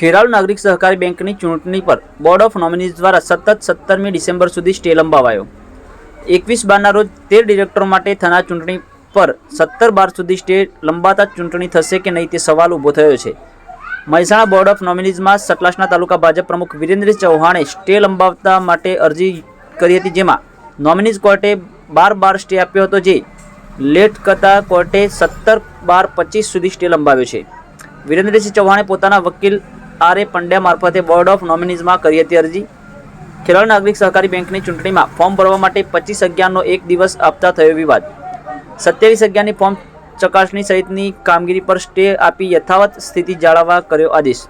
ખેરાલુ નાગરિક સહકારી બેંકની ચૂંટણી પર બોર્ડ ઓફ નોમિનીઝ દ્વારા સતત સત્તરમી ડિસેમ્બર સુધી સ્ટે લંબાવાયો. એકવીસ બારના રોજ તેર ડિરેક્ટરો માટે થનાર ચૂંટણી પર સત્તર બાર સુધી સ્ટે લંબાતા ચૂંટણી થશે કે નહીં તે સવાલ ઊભો થયો છે. મહેસાણા બોર્ડ ઓફ નોમિનીઝમાં સતલાસના તાલુકા ભાજપ પ્રમુખ વિરેન્દ્ર ચૌહાણે સ્ટે લંબાવતા માટે અરજી કરી હતી જેમાં નોમિનીઝ કોર્ટે બાર બાર સ્ટે આપ્યો હતો જે લેટ કરતા કોર્ટે સત્તર બાર પચીસ સુધી સ્ટે લંબાવ્યો છે. વિરેન્દ્રસિંહ ચૌહાણે પોતાના વકીલ આર એ પંડ્યા મારફતે બોર્ડ ઓફ નોમિનીઝમાં કરી હતી અરજી. ખેરાલુ નાગરિક સહકારી બેંકની ચૂંટણીમાં ફોર્મ ભરવા માટે પચીસ અગિયારનો એક દિવસ આપતા થયો વિવાદ. સત્યાવીસ અગિયારની ફોર્મ ચકાસણી સહિતની કામગીરી પર સ્ટે આપી યથાવત સ્થિતિ જાળવવા કર્યો આદેશ.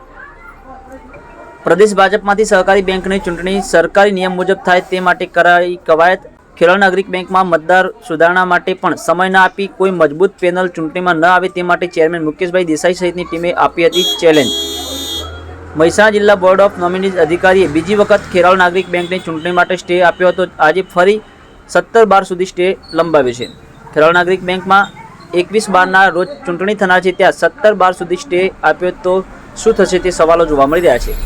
પ્રદેશ ભાજપમાંથી સહકારી બેંકની ચૂંટણી સરકારી નિયમ મુજબ થાય તે માટે કરાઈ કવાયત. ખેરાલુ નાગરિક બેંકમાં મતદાર સુધારણા માટે પણ સમય ન આપી કોઈ મજબૂત પેનલ ચૂંટણીમાં ન આવે તે માટે ચેરમેન મુકેશભાઈ દેસાઈ સહિતની ટીમે આપી હતી ચેલેન્જ. મહેસાણા જિલ્લા બોર્ડ ઓફ નોમિનીઝ અધિકારીએ બીજી વખત ખેરાલુ નાગરિક બેંકની ચૂંટણી માટે સ્ટે આપ્યો હતો. આજે ફરી સત્તર બાર સુધી સ્ટે લંબાવ્યો છે. ખેરાળ નાગરિક બેંકમાં એકવીસ બારના રોજ ચૂંટણી થનાર છે ત્યાં સત્તર બાર સુધી સ્ટે આપ્યો તો શું થશે તે સવાલો જોવા મળી રહ્યા છે.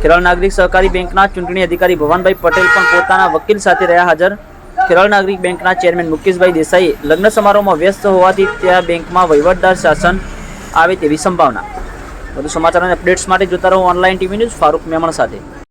ખેરાલુ નાગરિક સહકારી બેંકના ચૂંટણી અધિકારી ભવાનભાઈ પટેલ પણ પોતાના વકીલ સાથે રહ્યા હાજર. ખેરાલુ નાગરિક બેંકના ચેરમેન મુકેશભાઈ દેસાઈએ લગ્ન સમારોહમાં વ્યસ્ત હોવાથી ત્યાં બેંકમાં વહીવટદાર શાસન આવે તેવી સંભાવના વધુ સમાચાર અને અપડેટ્સ માટે જોતા રહો online TV news Farooq Memon સાથે.